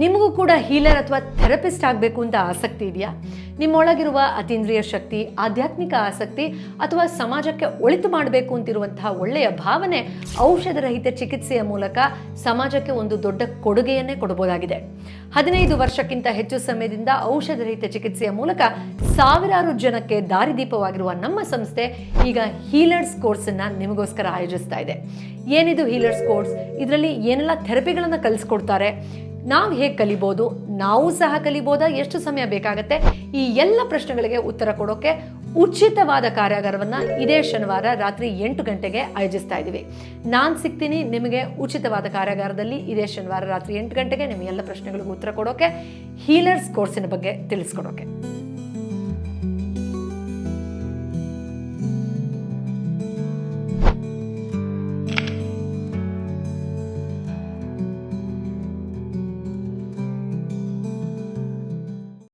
ನಿಮಗೂ ಕೂಡ ಹೀಲರ್ ಅಥವಾ ಥೆರಪಿಸ್ಟ್ ಆಗಬೇಕು ಅಂತ ಆಸಕ್ತಿ ಇದೆಯಾ? ನಿಮ್ಮೊಳಗಿರುವ ಅತೀಂದ್ರಿಯ ಶಕ್ತಿ, ಆಧ್ಯಾತ್ಮಿಕ ಆಸಕ್ತಿ ಅಥವಾ ಸಮಾಜಕ್ಕೆ ಒಳಿತು ಮಾಡಬೇಕು ಅಂತಿರುವಂತಹ ಒಳ್ಳೆಯ ಭಾವನೆ ಔಷಧರಹಿತ ಚಿಕಿತ್ಸೆಯ ಮೂಲಕ ಸಮಾಜಕ್ಕೆ ಒಂದು ದೊಡ್ಡ ಕೊಡುಗೆಯನ್ನೇ ಕೊಡಬಹುದಾಗಿದೆ. ಹದಿನೈದು ವರ್ಷಕ್ಕಿಂತ ಹೆಚ್ಚು ಸಮಯದಿಂದ ಔಷಧರಹಿತ ಚಿಕಿತ್ಸೆಯ ಮೂಲಕ ಸಾವಿರಾರು ಜನಕ್ಕೆ ದಾರಿದೀಪವಾಗಿರುವ ನಮ್ಮ ಸಂಸ್ಥೆ ಈಗ ಹೀಲರ್ಸ್ ಕೋರ್ಸನ್ನು ನಿಮಗೋಸ್ಕರ ಆಯೋಜಿಸ್ತಾ ಇದೆ. ಏನಿದು ಹೀಲರ್ಸ್ ಕೋರ್ಸ್ ಇದರಲ್ಲಿ ಏನೆಲ್ಲ ಥೆರಪಿಗಳನ್ನು ಕಲಿಸ್ಕೊಡ್ತಾರೆ? ನಾವು ಹೇಗೆ ಕಲಿಬೋದು, ನಾವು ಸಹ ಕಲಿಬೋದಾ, ಎಷ್ಟು ಸಮಯ ಬೇಕಾಗತ್ತೆ, ಈ ಎಲ್ಲ ಪ್ರಶ್ನೆಗಳಿಗೆ ಉತ್ತರ ಕೊಡೋಕೆ ಉಚಿತವಾದ ಕಾರ್ಯಾಗಾರವನ್ನು ಇದೇ ಶನಿವಾರ ರಾತ್ರಿ ಎಂಟು ಗಂಟೆಗೆ ಆಯೋಜಿಸ್ತಾ ಇದ್ದೀವಿ. ನಾನು ಸಿಗ್ತೀನಿ, ನಿಮಗೆ ಉಚಿತವಾದ ಕಾರ್ಯಾಗಾರದಲ್ಲಿ ಇದೇ ಶನಿವಾರ ರಾತ್ರಿ ಎಂಟು ಗಂಟೆಗೆ ನಿಮ್ಮ ಎಲ್ಲ ಪ್ರಶ್ನೆಗಳಿಗೂ ಉತ್ತರ ಕೊಡೋಕೆ ಹೀಲರ್ಸ್ ಕೋರ್ಸಿನ ಬಗ್ಗೆ ತಿಳಿಸ್ಕೊಡೋಕೆ.